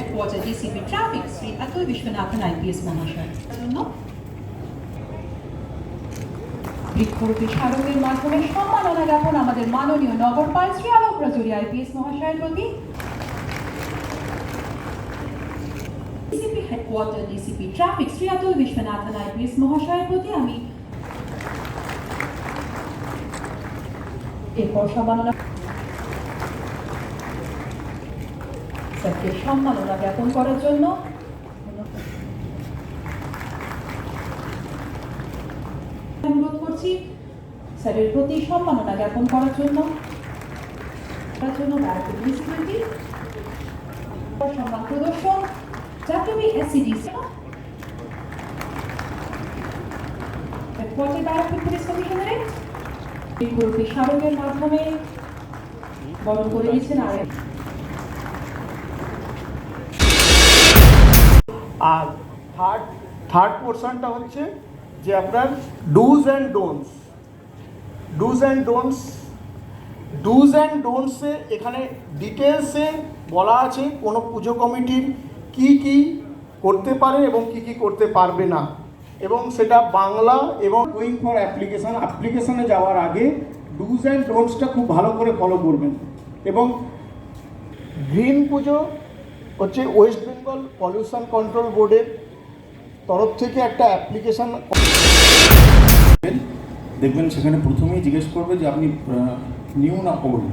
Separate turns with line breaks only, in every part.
Headquarter DCP traffic Shri Atul Viswanathan IPS মহাশয় জন্য বৃক্ষরূপী স্মারকের মাধ্যমে সম্মাননা জ্ঞাপন আমাদের মাননীয় নগরপাল শ্রী আলোক রাজুরি আইপিএস মহাশয়ের প্রতি DCP headquarter DCP traffic Shri Atul Viswanathan IPS মহাশয়ের প্রতি আমি এরপর সম্মাননা স্যারকে সম্মাননা জ্ঞাপন করার জন্য। অনুরোধ করছি, স্যারের প্রতি সম্মাননা জ্ঞাপন করার জন্য। সম্মান প্রদর্শন জাতীয় A C D headquarter director police commissionerate এই গ্রুপে স্মারকের মাধ্যমে বরণ করে দিয়েছেন আর
আর থার্ড থার্ড পোর্শনটা হচ্ছে যে আপনার dos and don'ts dos and don'ts dos and ডোনসে এখানে ডিটেলসে বলা আছে কোনো পুজো কমিটির কি কি করতে পারে এবং কি কি করতে পারবে না। এবং সেটা বাংলা এবং গোয়িং ফর অ্যাপ্লিকেশান অ্যাপ্লিকেশানে যাওয়ার আগে ডুজ অ্যান্ড ডোনসটা খুব ভালো করে ফলো করবেন। এবং গ্রিন পুজো হচ্ছে ওয়েস্ট বেঙ্গল পলিউশন কন্ট্রোল বোর্ডের তরফ থেকে একটা অ্যাপ্লিকেশান
দেখবেন সেখানে প্রথমেই জিজ্ঞেস করবে যে আপনি নিউ না ওল্ড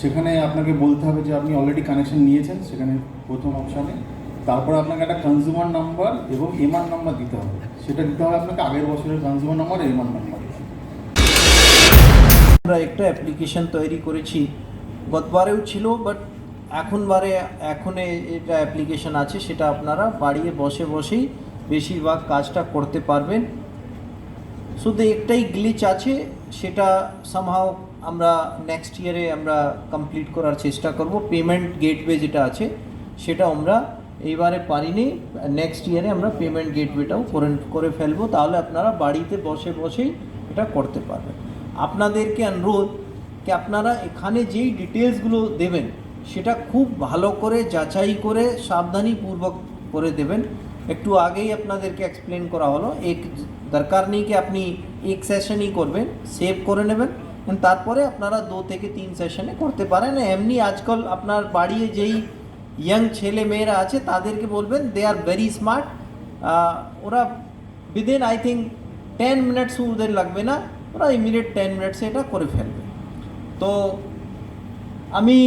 সেখানে আপনাকে বলতে হবে যে আপনি অলরেডি কানেকশন নিয়েছেন সেখানে প্রথম অপশানে তারপর আপনাকে একটা কনজিউমার নাম্বার এবং এমআর নাম্বার দিতে হবে। সেটা দিতে হবে আপনাকে আগের বছরের কনজিউমার নাম্বার এমআর নাম্বার
আমরা একটা অ্যাপ্লিকেশন তৈরি করেছি। গতবারেও ছিল বাট এখন এ- এটা অ্যাপ্লিকেশন আছে, সেটা আপনারা বাড়িয়ে বসে বসেই বেশিরভাগ কাজটা করতে পারবেন। শুধু একটাই গ্লিচ আছে, সেটা সামহাও আমরা নেক্সট ইয়ারে আমরা কমপ্লিট করার চেষ্টা করব। পেমেন্ট গেটওয়ে যেটা আছে সেটা আমরা এইবারে পারিনি। নেক্সট ইয়ারে আমরা পেমেন্ট গেটওয়েটাও করে করে ফেলব। তাহলে আপনারা বাড়িতে বসে বসেই এটা করতে পারবেন। আপনাদেরকে অনুরোধ, কি আপনারা এখানে যেই ডিটেলসগুলো দেবেন সেটা খুব ভালো করে যাচাই করে সাবধানীপূর্বক করে দেবেন। একটু আগেই আপনাদেরকে এক্সপ্লেন করা হলো। এক দরকার নেই কি আপনি এক সেশনই করবেন সেভ করে নেবেন তারপরে আপনারা দু থেকে তিন সেশনে করতে পারেন। এমনি আজকাল আপনার বাড়িয়ে যেই ইয়াং ছেলে মেয়েরা আছে, তাদেরকে বলবেন দে আর ভেরি স্মার্ট ওরা within I think ten minutes ওদের লাগবে না, ওরা ইমিডিয়েট টেন মিনিটসে এটা করে ফেলবে। তো আমি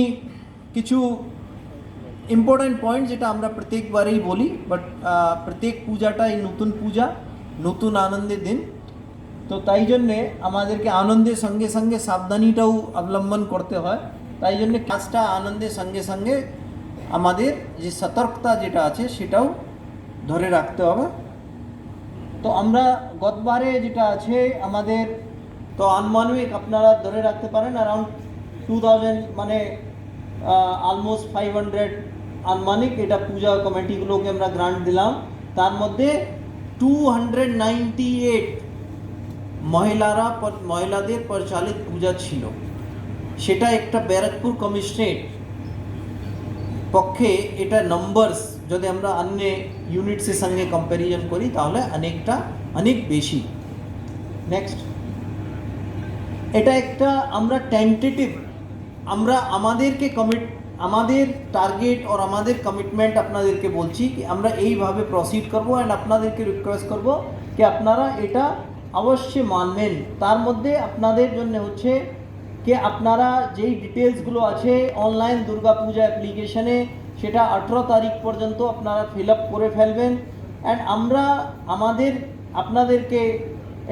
কিছু ইম্পর্ট্যান্ট পয়েন্ট যেটা আমরা প্রত্যেকবারেই বলি বাট প্রত্যেক পূজাটাই নতুন পূজা, নতুন আনন্দের দিন। তো তাই জন্যে আমাদেরকে আনন্দের সঙ্গে সঙ্গে সাবধানীটাও অবলম্বন করতে হয়। তাই জন্যে কাজটা আনন্দের সঙ্গে সঙ্গে আমাদের যে সতর্কতা যেটা আছে সেটাও ধরে রাখতে হবে। তো আমরা গতবারে যেটা আছে, আমাদের, তো আনুমানিক আপনারা ধরে রাখতে পারেন অ্যারাউন্ড টু থাউজেন্ড মানে অলমোস্ট ফাইভ হান্ড্রেড আনুমানিক এটা পূজা কমিটিগুলোকে আমরা গ্রান্ট দিলাম। তার মধ্যে টু হান্ড্রেড নাইনটি এইট মহিলারা মহিলাদের পরিচালিত পূজা ছিল। সেটা একটা ব্যারাকপুর কমিশনারেট পক্ষে এটা নম্বরস যদি আমরা অন্য ইউনিটসের সঙ্গে কম্প্যারিজন করি, তাহলে অনেকটা, অনেক বেশি। নেক্সট এটা একটা আমরা টেন্টেটিভ আমরা আমাদেরকে কমিট আমাদের টার্গেট আর আমাদের কমিটমেন্ট আপনাদেরকে বলছি কি আমরা এইভাবে প্রসিড করব অ্যান্ড আপনাদেরকে রিকোয়েস্ট করব কি আপনারা এটা অবশ্যই মানবেন। তার মধ্যে আপনাদের জন্য হচ্ছে কি আপনারা যেই ডিটেলসগুলো আছে অনলাইন দুর্গাপূজা অ্যাপ্লিকেশনে সেটা আঠেরো তারিখ পর্যন্ত আপনারা ফিল আপ করে ফেলবেন। অ্যান্ড আমরা আমাদের, আপনাদেরকে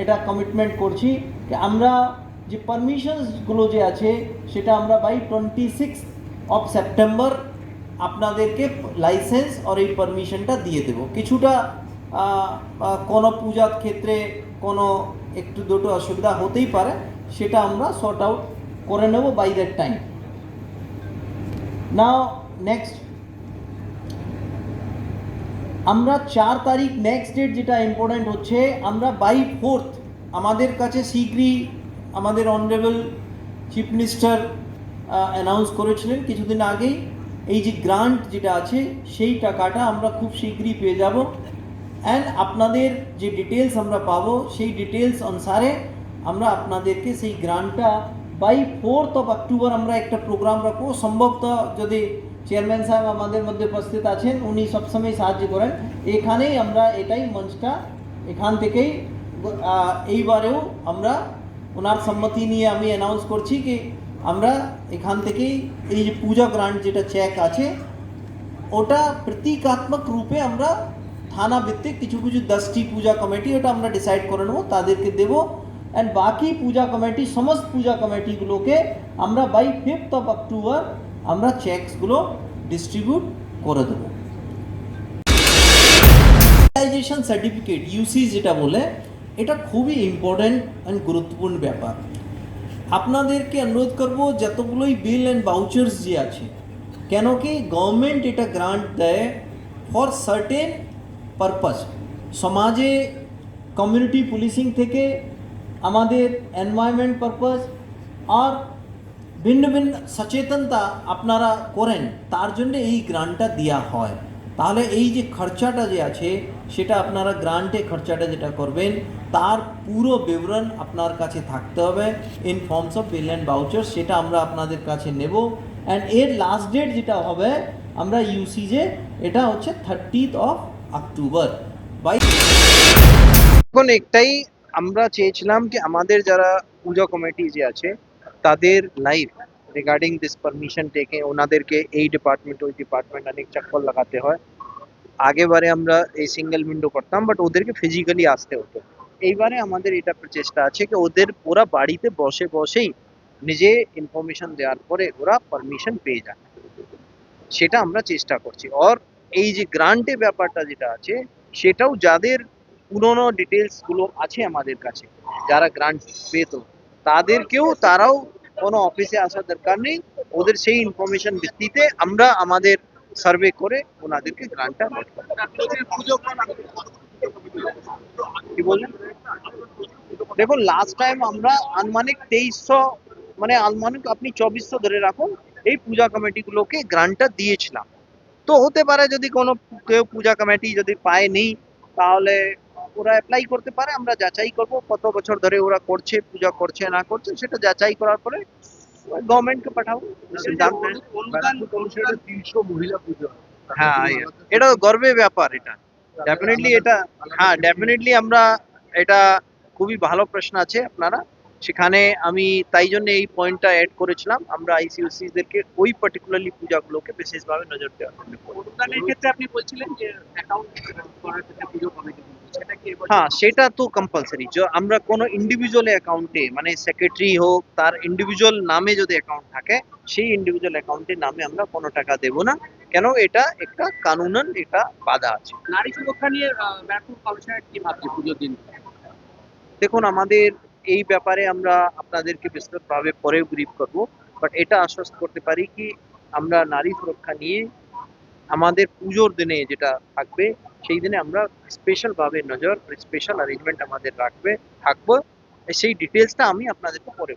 এটা কমিটমেন্ট করছি যে আমরা যে পারমিশনসগুলো যে আছে, সেটা আমরা by twenty six of September আপনাদেরকে লাইসেন্স আর এই পারমিশনটা দিয়ে দেব। কিছুটা কোনো পূজার ক্ষেত্রে কোনো একটু দুটো অসুবিধা হতেই পারে, সেটা আমরা সর্ট আউট করে নেব by that time now next আমরা চার তারিখ নেক্সট ডেট যেটা ইম্পর্ট্যান্ট হচ্ছে, আমরা বাই ফোর্থ আমাদের কাছে শীঘ্রই আমাদের অনারেবল চিফ মিনিস্টার
অ্যানাউন্স করেছিলেন কিছুদিন আগেই। এই যে গ্রান্ট যেটা আছে, সেই টাকাটা আমরা খুব শীঘ্রই পেয়ে যাব। অ্যান্ড আপনাদের যে ডিটেলস আমরা পাবো, সেই ডিটেলস অনুসারে আমরা আপনাদেরকে সেই গ্রান্টটা বাই ফোর্থ অফ অক্টোবর আমরা একটা প্রোগ্রাম রাখব। সম্ভবত যদি চেয়ারম্যান সাহেব আমাদের মধ্যে উপস্থিত আছেন, উনি সবসময় সাহায্য করেন। এখানেই আমরা এটাই মঞ্চটা, এখান থেকেই এইবারেও আমরা ওনার সম্মতি নিয়ে আমি অ্যানাউন্স করছি কি আমরা এখান থেকেই এই যে পূজা গ্রান্ট যেটা চেক আছে, ওটা প্রতীকাত্মক রূপে আমরা থানা ভিত্তিক কিছু কিছু দশটি পূজা কমিটি ওটা আমরা ডিসাইড করে নেব, তাদেরকে দেবো অ্যান্ড বাকি পূজা কমিটি সমস্ত পূজা কমিটিগুলোকে আমরা বাই ফিফথ অফ অক্টোবর আমরা চেকসগুলো ডিস্ট্রিবিউট করে দেবো। ইউটিলাইজেশন সার্টিফিকেট ইউসি যেটা বলে এটা খুবই ইম্পর্ট্যান্ট অ্যান্ড গুরুত্বপূর্ণ ব্যাপার। আপনাদেরকে অনুরোধ করব, যতগুলোই বিল অ্যান্ড বাউচার্স যে আছে, কেন কি গভর্নমেন্ট এটা গ্রান্ট দেয় ফর সার্টেন পারপাস সমাজে কমিউনিটি পুলিশিং থেকে আমাদের এনভায়রনমেন্ট পারপাস আর ভিন্ন ভিন্ন সচেতনতা আপনারা করেন, তার জন্য এই গ্রান্টটা দেওয়া হয়। তাহলে এই যে খরচাটা যে আছে, সেটা আপনারা গ্রান্টে খরচাটা যেটা করবেন, তার পুরো বিবরণ আপনার কাছে থাকতে হবে in forms of bill and voucher সেটা আমরা আপনাদের কাছে নেব। অ্যান্ড এর লাস্ট ডেট যেটা হবে, আমরা ইউসি যে এটা হচ্ছে থার্টিথ অফ অক্টোবর বাই
এখন একটাই আমরা চেয়েছিলাম যে আমাদের যারা পূজা কমিটি যে আছে, তাদের লাইফ রিগার্ডিং দিস পারমিশন টেকে ওনাদেরকে এই ডিপার্টমেন্ট ওই ডিপার্টমেন্ট অনেক চক্কর লাগাতে হয়। আগেবারে আমরা এই সিঙ্গেল উইন্ডো করতাম বাট ওদেরকে ফিজিক্যালি আসতে হতো। এইবারে আমাদের এটা প্রচেষ্টা আছে কি, ওদের পুরা বাড়িতে বসে বসেই নিজে ইনফরমেশন দেওয়ার পরে ওরা পারমিশন পেয়ে যায়। সেটা আমরা চেষ্টা করছি। আর এই যে গ্রান্টে ব্যাপারটা যেটা আছে, সেটাও যাদের পুরোনো ডিটেলসগুলো আছে আমাদের কাছে, যারা গ্রান্ট পেত, তাদেরকেও তারাও কোনো অফিসে আসার দরকার নেই। ওদের সেই ইনফরমেশন ভিত্তিতে আমরা আমাদের সার্ভে করে ওনাদেরকে গ্রান্টটা কি বললেন? দেখুন লাস্ট টাইম আমরা আনুমানিক তেইশশো মানে আনুমানিক আপনি চব্বিশশো ধরে রাখুন, এই পূজা কমিটিগুলোকে গ্রান্টটা দিয়েছিলাম। তো হতে পারে যদি কোনো কেউ পূজা কমিটি যদি পায়নি, তাহলে ওরা অ্যাপ্লাই করতে পারে আমরা যাচাই করব কত বছর ধরে ওরা করছে পূজা করছে না করছে সেটা যাচাই করার পরে গভর্নমেন্টকে পাঠাবো। সিদ্ধান্ত
তিনশো মহিলা পুজো
হ্যাঁ। এটা গর্বের ব্যাপার এটা। ডেফিনেটলি এটা হ্যাঁ ডেফিনেটলি আমরা এটা খুবই ভালো প্রশ্ন আছে আপনারা। সেখানে আমি তাই জন্য এই পয়েন্টটা অ্যাড করেছিলাম। আমরা আইসিউসি দেরকে ওই পার্টিকুলারলি পূজাগুলোকে বিশেষভাবে নজর বলব।
অনুদানের ক্ষেত্রে আপনি বলছিলেন যে অ্যাকাউন্ট করার ক্ষেত্রে পুজো কমিটি সেটা কি এবার
হ্যাঁ সেটা তো কম্পালসারি আমরা কোনো ইন্ডিভিজুয়াল অ্যাকাউন্টে মানে সেক্রেটারি হোক তার ইন্ডিভিজুয়াল নামে যদি অ্যাকাউন্ট থাকে সেই ইন্ডিভিজুয়াল অ্যাকাউন্টের নামে আমরা কোনো টাকা দেব না। কেন? এটা একটা কানুনন এটা বাধা আছে।
নারী সুরক্ষা নিয়ে ব্যাপক কমিশনার কি ভাবছে পুজোর দিন?
দেখুন আমাদের এই ব্যাপারে আমরা আপনাদেরকে বিস্তৃতভাবে পরে ব্রিফ করব বাট এটা আশ্বস্ত করতে পারি কি আমরা নারী সুরক্ষা নিয়ে আমাদের পুজোর দিনে যেটা থাকবে, সেই দিনে আমরা স্পেশালভাবে নজর স্পেশাল অ্যারেঞ্জমেন্ট আমাদের রাখবে, থাকব, সেই ডিটেলসটা আমি আপনাদেরকে পরে।